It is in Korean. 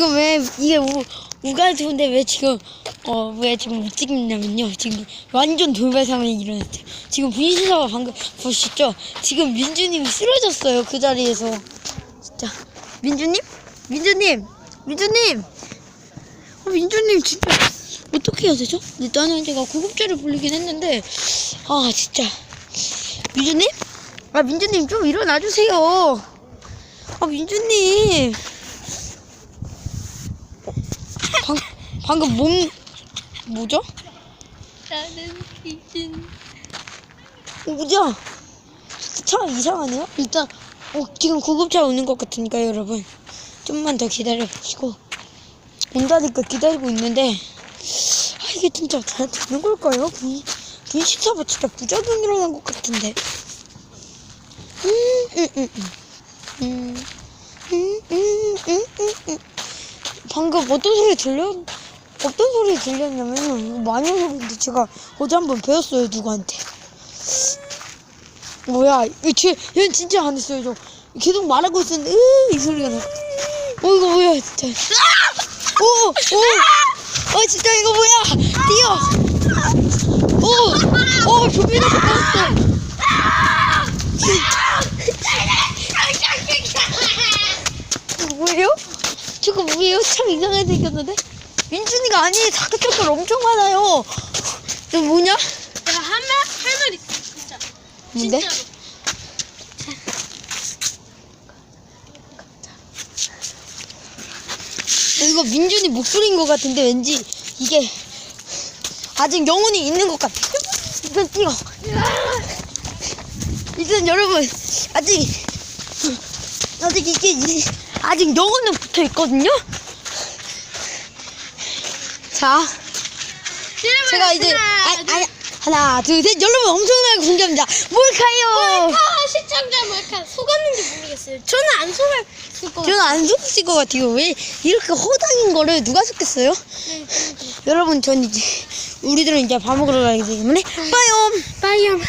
지금 왜 이게 우 우가두인데 왜 지금 어 왜 지금 못 찍냐면요. 지금 완전 돌발 상황이 일어났어요. 지금 분신사가 방금 보시죠? 지금 민주님이 쓰러졌어요 그 자리에서. 진짜. 민주님? 민주님! 민주님! 어, 민주님 진짜 어떻게 해야 되죠? 일단은 제가 구급차를 불리긴 했는데 아 진짜. 민주님? 아 민주님 좀 일어나 주세요. 아 민주님 방, 방금 몸 뭐죠? 나는 귀신. 어, 뭐죠? 차 이상하네요. 일단 어, 지금 구급차 오는 것 같으니까 여러분 좀만 더 기다려 주시고 온다니까 기다리고 있는데 아 이게 진짜 잘 되는 걸까요? 분 분식사가 진짜 부작용 일어난 것 같은데. 음, 음 음 음 음, 음, 음, 음, 음. 어떤 소리 들려? 어떤 소리 들렸냐면 마녀 소리인데 제가 어제 한번 배웠어요 누구한테. 뭐야? 이 쟤, 얘는 진짜 안 했어요 저. 계속 말하고 있었는데 으이 소리가 나. 어 이거 뭐야 진짜. 오, 오, 어 진짜 이거 뭐야? 뛰어. 오, 오 조비나 잡았어. 뭐예요? 저거 뭐예요? 참 이상하게 생겼는데? 민준이가 아니 다크서클 엄청 많아요. 저 뭐냐? 내가 할말할말 있어 진짜. 뭔데? 진짜로. 이거 민준이 목소리인 것 같은데 왠지 이게 아직 영혼이 있는 것 같아. 일단 뛰어. 일단 여러분 아직 아직 이게 이- 아직 영혼은 붙어 있거든요. 자, 제가 이제 아, 아, 하나, 둘, 셋. 여러분 엄청나게 공개합니다. 몰카요. 몰카 시청자 몰카 속았는지 모르겠어요. 저는 안 속을 것. 저는 안 속았을 것 같아요. 왜 이렇게 허당인 거를 누가 속겠어요? 네. 여러분 전 이제 우리들은 이제 밥 먹으러 가기 때문에 빠염 빠이엄.